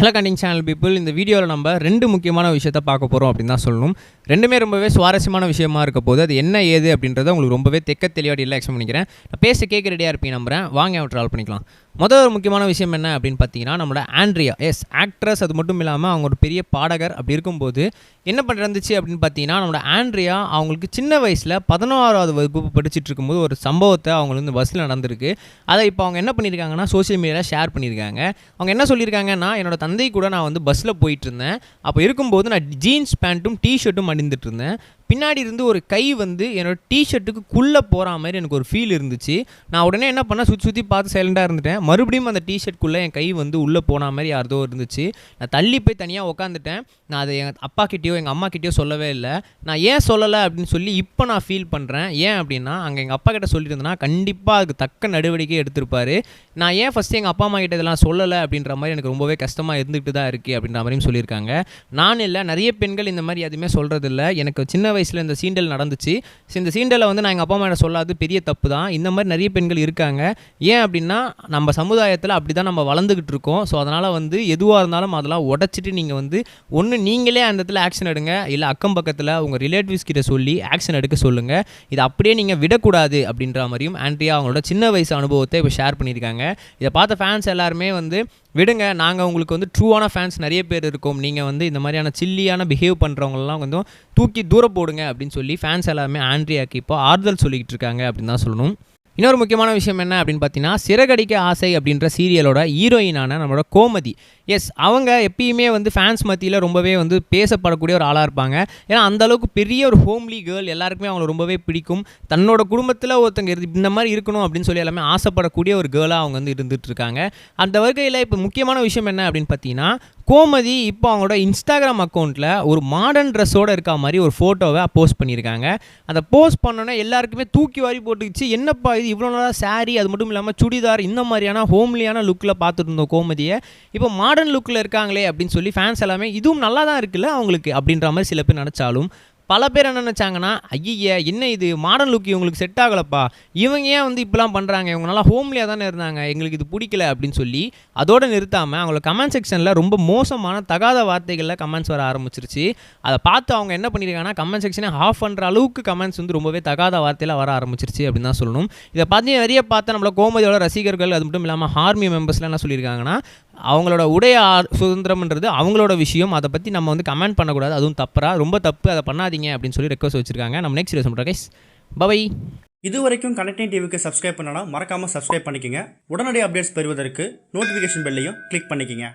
Hello கண்டிங் channel people இந்த வீடியோவில் நம்ம ரெண்டு முக்கியமான விஷயத்த பார்க்க போகிறோம் அப்படின்னு தான் சொல்லணும். ரெண்டுமே ரொம்பவே சுவாரஸ்யமான விஷயமா இருக்க போது அது என்ன ஏது அப்படின்றத உங்களுக்கு ரொம்பவே தெக்க தெளிவாக இல்லை எக்ஸ்பிளைன் பண்ணிக்கிறேன். நான் பேச கேட்க ரெடியாக இருப்பீங்க நம்புறேன். வாங்க அவன் ட்ராவல் பண்ணிக்கலாம். முதல் ஒரு முக்கியமான விஷயம் என்ன அப்படின்னு பார்த்தீங்கன்னா நம்மளோட ஆண்ட்ரியா. எஸ் ஆக்ட்ரஸ் அது மட்டும் இல்லாமல் அவங்க ஒரு பெரிய பாடகர் அப்படி இருக்கும்போது என்ன பண்ணிருந்துச்சு அப்படின்னு பார்த்தீங்கன்னா நம்மளோட ஆண்ட்ரியா அவங்களுக்கு சின்ன வயசில் பதினோராவது வகுப்பு படிச்சுட்டு இருக்கும்போது ஒரு சம்பவத்தை அவங்களுக்கு வந்து பஸ்ஸில் நடந்திருக்கு. அதை இப்போ அவங்க என்ன பண்ணியிருக்காங்கன்னா சோஷியல் மீடியாவில் ஷேர் பண்ணியிருக்காங்க. அவங்க என்ன சொல்லியிருக்காங்கன்னா என்னோட தந்தை கூட நான் வந்து பஸ்ஸில் போயிட்டு இருந்தேன். அப்போ இருக்கும்போது நான் ஜீன்ஸ் பேண்ட்டும் டிஷர்ட்டும் அணிந்துட்டு இருந்தேன். பின்னாடி இருந்து ஒரு கை வந்து என்னோட டிஷர்ட்டுக்கு குள்ளே போகிற மாதிரி எனக்கு ஒரு ஃபீல் இருந்துச்சு. நான் உடனே என்ன பண்ணேன்? சுற்றி சுற்றி பார்த்து சைலண்டாக இருந்துட்டேன். மறுபடியும் அந்த டிஷர்ட்குள்ளே என் கை வந்து உள்ளே போன மாதிரி யாரதோ இருந்துச்சு. நான் தள்ளி போய் தனியாக உட்காந்துட்டேன் நான் அதை எங்கள் அப்பாக்கிட்டேயோ எங்கள் அம்மாக்கிட்டேயோ சொல்லவே இல்லை. நான் ஏன் சொல்லலை அப்படின்னு சொல்லி இப்போ நான் ஃபீல் பண்ணுறேன் ஏன் அப்படின்னா அங்கே எங்கள் அப்பா கிட்ட சொல்லியிருந்தேன்னா கண்டிப்பாக அதுக்கு தக்க நடவடிக்கை எடுத்திருப்பார். நான் ஏன் ஃபஸ்ட்டு எங்கள் அப்பா அம்மா கிட்ட இதெல்லாம் சொல்லலை அப்படின்ற மாதிரி எனக்கு ரொம்பவே கஷ்டமாக இருந்துகிட்டு தான் இருக்குது அப்படின்ற மாதிரியும் சொல்லியிருக்காங்க. நான் இல்லை நிறைய பெண்கள் இந்த மாதிரி எதுவுமே சொல்கிறதில்ல எனக்கு சின்ன வயசில் இந்த சீண்டல் நடந்துச்சு. ஸோ இந்த சீண்டலை வந்து நான் எங்கள் அப்பா அம்மா சொல்லாது பெரிய தப்பு தான் இந்த மாதிரி நிறைய பெண்கள் இருக்காங்க. ஏன் அப்படின்னா நம்ம சமுதாயத்தில் அப்படி தான் நம்ம வளர்ந்துக்கிட்டு இருக்கோம். ஸோ அதனால் வந்து எதுவாக இருந்தாலும் அதெல்லாம் உடச்சிட்டு நீங்கள் வந்து ஒன்று நீங்களே அந்த இடத்துல ஆக்ஷன் எடுங்க. இல்லை அக்கம் பக்கத்தில் உங்கள் ரிலேட்டிவ்ஸ் கிட்ட சொல்லி ஆக்ஷன் எடுக்க சொல்லுங்கள் இதை அப்படியே நீங்கள் விடக்கூடாது அப்படின்ற மாதிரியும் ஆண்ட்ரியா அவங்களோட சின்ன வயசு அனுபவத்தை இப்போ ஷேர் பண்ணியிருக்காங்க. இதை பார்த்த ஃபேன்ஸ் எல்லாருமே வந்து விடுங்க நாங்கள் உங்களுக்கு வந்து ட்ரூவான ஃபேன்ஸ் நிறைய பேர் இருக்கோம். நீங்கள் வந்து இந்த மாதிரியான சில்லியான பிஹேவ் பண்ணுறவங்களெலாம் கொஞ்சம் தூக்கி தூர போடுங்க அப்படின்னு சொல்லி ஃபேன்ஸ் எல்லாருமே ஆண்ட்ரியாக்கு இப்போ ஆறுதல் சொல்லிக்கிட்டு இருக்காங்க அப்படின்னு தான் சொல்லணும். இன்னொரு முக்கியமான விஷயம் என்ன அப்படின்னு பார்த்தீங்கன்னா சிறகடிக்க ஆசை அப்படின்ற சீரியலோட ஹீரோயினான நம்மளோட கோமதி. எஸ் அவங்க எப்பயுமே வந்து ஃபேன்ஸ் மத்தியில் ரொம்பவே வந்து பேசப்படக்கூடிய ஒரு ஆளாக இருப்பாங்க. ஏன்னா அந்த அளவுக்கு பெரிய ஒரு ஹோம்லி கேர்ள் எல்லாருக்குமே அவங்கள ரொம்பவே பிடிக்கும். தன்னோட குடும்பத்தில் ஒருத்தங்க இரு- இந்த மாதிரி இருக்கணும் அப்படின்னு சொல்லி எல்லாமே ஆசைப்படக்கூடிய ஒரு கேர்ளாக அவங்க வந்து இருந்துகிட்ருக்காங்க அந்த வகையில் இப்போ முக்கியமான விஷயம் என்ன அப்படின்னு பார்த்தீங்கன்னா கோமதி இப்போ அவங்களோட இன்ஸ்டாகிராம் அக்கௌண்ட்டில் ஒரு மாடர்ன் ட்ரெஸ்ஸோடு இருக்க மாதிரி ஒரு ஃபோட்டோவை போஸ்ட் பண்ணியிருக்காங்க. அந்த போஸ்ட் பண்ணோன்னே எல்லாருக்குமே தூக்கி வாரி போட்டுக்கிச்சு. என்னப்பா இது? இவ்வளோ நாளாக சாரீ அது மட்டும் இல்லாமல் சுடிதார் இந்த மாதிரியான ஹோம்லியான லுக்கில் பார்த்துட்டு இருந்தோம் கோமதியை. இப்போ மாடர்ன் லுக்கில் இருக்காங்களே அப்படின்னு சொல்லி ஃபேன்ஸ் எல்லாமே இதுவும் நல்லா தான் இருக்குல்ல அவங்களுக்கு? அப்படின்ற மாதிரி சில பேர் நினச்சாலும் பல பேர் என்ன நினச்சாங்கன்னா ஐய என்ன இது? மாடர்ன் லுக் இவங்களுக்கு செட் ஆகலப்பா. இவங்க ஏன் வந்து இப்படிலாம் பண்ணுறாங்க இவங்க நல்லா ஹோம்லியாக தானே இருந்தாங்க. எங்களுக்கு இது பிடிக்கல அப்படின்னு சொல்லி அதோட நிறுத்தாமல் அவங்கள கமெண்ட் செக்ஷனில் ரொம்ப மோசமான தகாத வார்த்தைகளில் கமெண்ட்ஸ் வர ஆரம்பிச்சிருச்சு. அதை பார்த்து அவங்க என்ன பண்ணியிருக்காங்கன்னா கமெண்ட் செக்ஷனை ஆஃப் பண்ணுற அளவுக்கு கமெண்ட்ஸ் வந்து ரொம்பவே தகாத வார்த்தையில் வர ஆரம்பிச்சிருச்சு அப்படின்னு தான் சொல்லணும். இதை பார்த்து நிறைய பார்த்தா நம்மள கோமதியோட ரசிகர்கள் அது மட்டும் இல்லாமல் ஆர்மி மெம்பர்ஸ்லாம் என்ன சொல்லியிருக்காங்கன்னா அவங்களோட உடைய ஆ- சுதந்திரம்ன்றது அவங்களோட விஷயம். அதை பற்றி நம்ம வந்து கமெண்ட் பண்ணக்கூடாது. அதுவும் தப்புறா ரொம்ப தப்பு. அதை பண்ணாதீங்க அப்படின்னு சொல்லி ரெக்வஸ்ட் வச்சிருக்காங்க. நம்ம நெக்ஸ்ட் வீடியோ சொல்கிறேன் கைஸ் பை இது வரைக்கும் கனெக்டிங் டிவிக்கு சப்ஸ்கிரைப் பண்ணனா மறக்காமல் சப்ஸ்கிரைப் பண்ணிக்கங்க. உடனடி அப்டேட்ஸ் பெறுவதற்கு நோட்டிஃபிகேஷன் பெல்லையும் கிளிக் பண்ணிக்கோங்க.